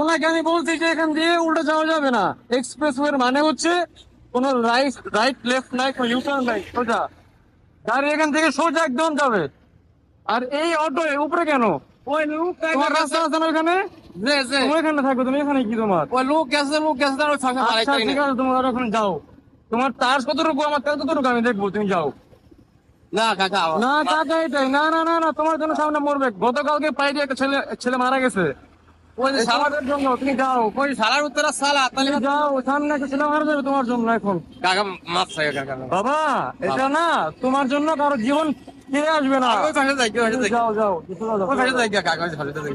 ওনাকে আমি বলছি যে এখান দিয়ে উল্টা যাওয়া যাবে না। এক্সপ্রেস ওয়ের মানে হচ্ছে কোন রাইট রাইট লেফট নাই কোন ইউটার্ন নাই সোজা। গাড়ি এখান থেকে সোজা একদম যাবে। আর এই অটো উপরে কেন? ওই লোক তোমার রাস্তা আছে। না ওখানে যে যে। তুমি এখানে থাকো তুমি এখানে কি তোমার? ওই লোক গেছে লোক গেছে ফাঁকা আচ্ছা ঠিক আছে তোমার ওখানে যাও। তোমার তার কতটুকু আমার তার কতটুকু আমি দেখব তুমি যাও। না কাকা না কাকা এটাই। না না না না তোমার জন্য সামনে মরবে। গতকালকে পাইরে একটা ছেলে ছেলে মারা গেছে। জন্য তুমি যাও। ওই সালার উত্তরা সালা তাহলে যাও সামনে একটা মারা যাবে তোমার জন্য এখন। কাকা মাছ কাকা বাবা এটা না তোমার জন্য কারও জীবন ফিরে আসবে না। ওই পাশে যাই ওই পাশে যাও যাও। ওই পাশে যাই কাকা ওই পাশে যাই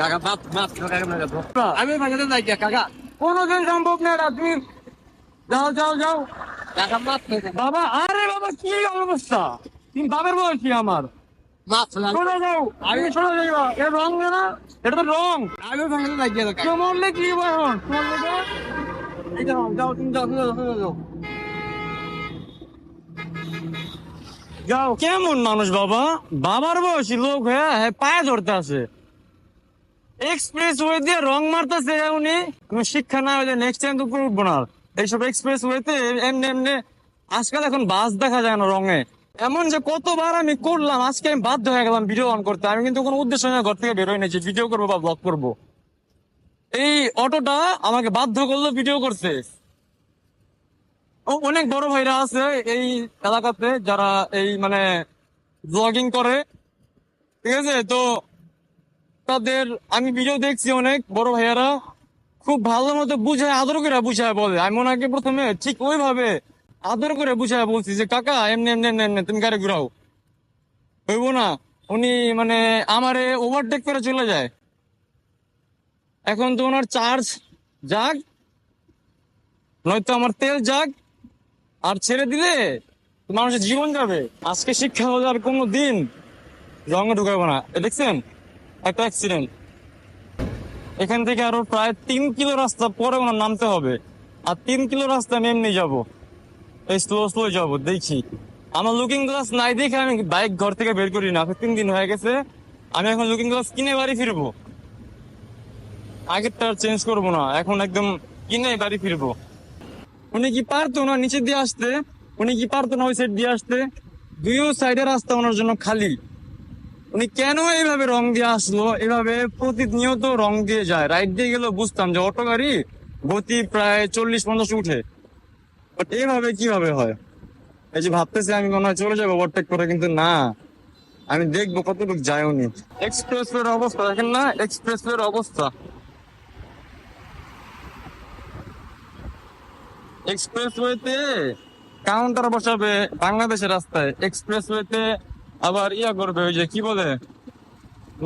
কাকা মাছ মাছ কাকা না আমি ওই পাশে যাই কাকা। কোনোদিন সম্ভব না তুমি যাও যাও যাও। কাকা মাছ বাবা আরে বাবা কি অবস্থা? তুমি বাবার বয়সী আমার। রং না এটা তো রং। মরলে কি এখন যাও যাও তুমি যাও যাও যাও। যাও কেমন মানুষ বাবা? বাবার বয়সী লোক হ্যাঁ হ্যাঁ পায়ে ধরতে আছে এক্সপ্রেস ওয়ে দিয়ে রং মারতেছে উনি। তুমি শিক্ষা না হলে নেক্সট টাইম তো করে উঠবো না এইসব এক্সপ্রেস ওয়েতে এমনি এমনি আজকাল এখন বাস দেখা যায় না রঙে। এমন যে কতবার আমি করলাম, আজকে আমি বাধ্য হয়ে গেলাম ভিডিও অন করতে। আমি কিন্তু কোনো উদ্দেশ্য নিয়ে ঘর থেকে বেরোই না ভিডিও করব বা ব্লগ করব। এই অটোটা আমাকে বাধ্য করল ভিডিও করতে। ও, অনেক বড় ভাইরা আছে এই এলাকাতে যারা এই মানে ব্লগিং করে। ঠিক আছে? তো তাদের আমি ভিডিও দেখছি অনেক বড় ভাইয়ারা। খুব ভালো মতো বুঝায়, আদর করে বুঝায় বলে। আমি ওনাকে প্রথমে ঠিক ওইভাবে আদর করে বুঝায় বলছি যে, কাকা, এমনি এমনি এমনি এমনি, তুমি গাড়ি ঘুরাও? হইব না। উনি মানে আমারে ওভারটেক করে চলে যায়। এখন তো ওনার চার্জ যাক, নয়তো আমার তেল যাক, আর ছেড়ে দিলে মানুষের জীবন যাবে। আজকে শিক্ষা হলে আর কোনো দিন রঙে ঢুকাবো না। দেখছেন? একটা অ্যাক্সিডেন্ট এখান থেকে আরও প্রায় তিন কিলো রাস্তা পরে ওনার নামতে হবে। আর তিন কিলো রাস্তা আমি এমনি যাব। স্লো স্লো যাব দেখি। আমার লুকিং গ্লাস নাই দেখে আমি বাইক ঘর থেকে বের করি না। তিন দিন হয়ে গেছে, আমি এখন লুকিং গ্লাস কিনে বাড়ি ফিরবো। আগেরটা চেঞ্জ করব না, এখন একদম কিনে বাড়ি ফিরবো। উনি কি পারতো না নিচে দিয়ে আসতে? উনি কি পারতো না ওই সাইড দিয়ে আসতে? দুইও সাইডের রাস্তা ওনার জন্য খালি। উনি কেন এইভাবে রং দিয়ে আসলো? এভাবে প্রতিনিয়ত রং দিয়ে যায়। রাইট দিয়ে গেলেও বুঝতাম যে অটো গাড়ি গতি প্রায় চল্লিশ, পঞ্চাশ উঠে। এইভাবে কীভাবে হয়? এই যে ভাবতেছি আমি মনে হয় চলে যাব ওভারটেক করে, কিন্তু না। আমি দেখব কতটুকু যায় উনি এক্সপ্রেস এর অবস্থা দেখেন না? এক্সপ্রেস এর অবস্থা। এক্সপ্রেস ওয়েতে কাউন্টার বসাবে বাংলাদেশের রাস্তায়। এক্সপ্রেস ওয়েতে আবার ইয়া করবে, ওই যে কি বলে?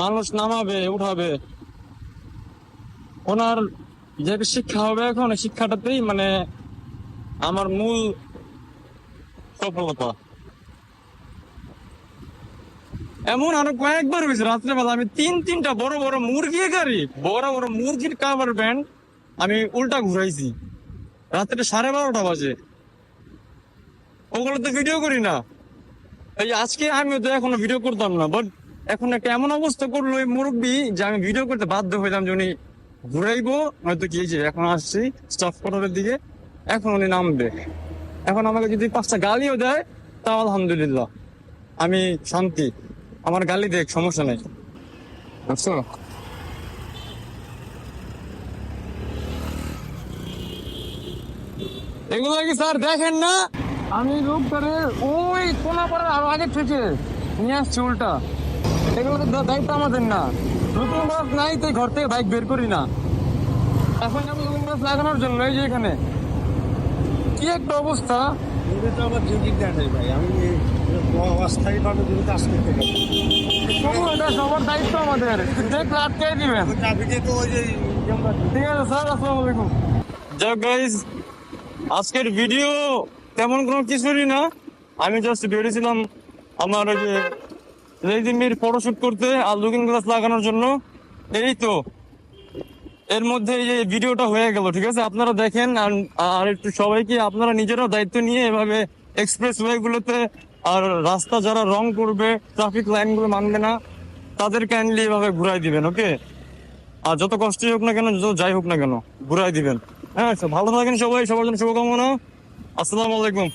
মানুষ নামাবে, উঠাবে। ওনার যে শিক্ষা হবে এখন শিক্ষাটাতেই মানে আমার মূল সফলতা। এমন আরও কয়েকবার হয়েছে, রাত্রেবেলা আমি তিন তিনটা বড় বড় মুরগি গাড়ি বড় বড় মুরগির কাভার ব্যান্ড আমি উল্টা ঘুরাইছি। রাত্রে সাড়ে বারোটা বাজে। ওগুলো তো ভিডিও করি না। এই আজকে আমি তো এখনও ভিডিও করতাম না বাট এখন একটা এমন অবস্থা করল এই মুরব্বী যে আমি ভিডিও করতে বাধ্য হইলাম যে উনি ঘুরাইবো হয়তো কি যে এখন আসছি স্টাফ কোয়ার্টারের দিকে। এখন উনি নামবে। এখন আমাকে যদি পাঁচটা গালিও দেয়, তাও আলহামদুলিল্লাহ। আমি শান্তি। আমার গালি দেখ, সমস্যা নেই। বুঝছ এগুলো কি স্যার দেখেন না? আমি লোক ধরে ওই কোনা পাড়ার আরও আগে থেকে নিয়ে আসছি উল্টা। এগুলো তো দায়িত্ব আমাদের না। নতুন বাস নাই তো ঘর থেকে বাইক বের করি না। এখন যাব নতুন বাস লাগানোর জন্য এই যে এখানে কি একটা অবস্থা? এটা তো আমার ডিউটির দেখাই ভাই আমি অস্থায়ী ভাবে যদি কাজ করতে পারি। এটা সবার দায়িত্ব আমাদের। দেখলে দিবেন। তো ওই যে ঠিক আছে স্যার আসসালামু আলাইকুম। যাক গাইজ আজকের ভিডিও তেমন কোনো কিছুরই না। আমি জাস্ট বেরিয়েছিলাম আমার ওই যে রেজিমির ফটোশুট করতে আর লুকিং গ্লাস লাগানোর জন্য। এই তো এর মধ্যে এই যে ভিডিওটা হয়ে গেল, ঠিক আছে? আপনারা দেখেন, আর একটু সবাইকে, আপনারা নিজেরাও দায়িত্ব নিয়ে এভাবে এক্সপ্রেস ওয়ে গুলোতে, আর রাস্তা যারা রং করবে ট্রাফিক লাইনগুলো মানবে না, তাদের কাইন্ডলি এভাবে ঘুরাই দিবেন ওকে আর যত কষ্টই হোক না কেন, যত যাই হোক না কেন, ঘুরাই দিবেন। হ্যাঁ ভালো থাকেন সবাই, সবার জন্য শুভকামনা। আসসালামু আলাইকুম।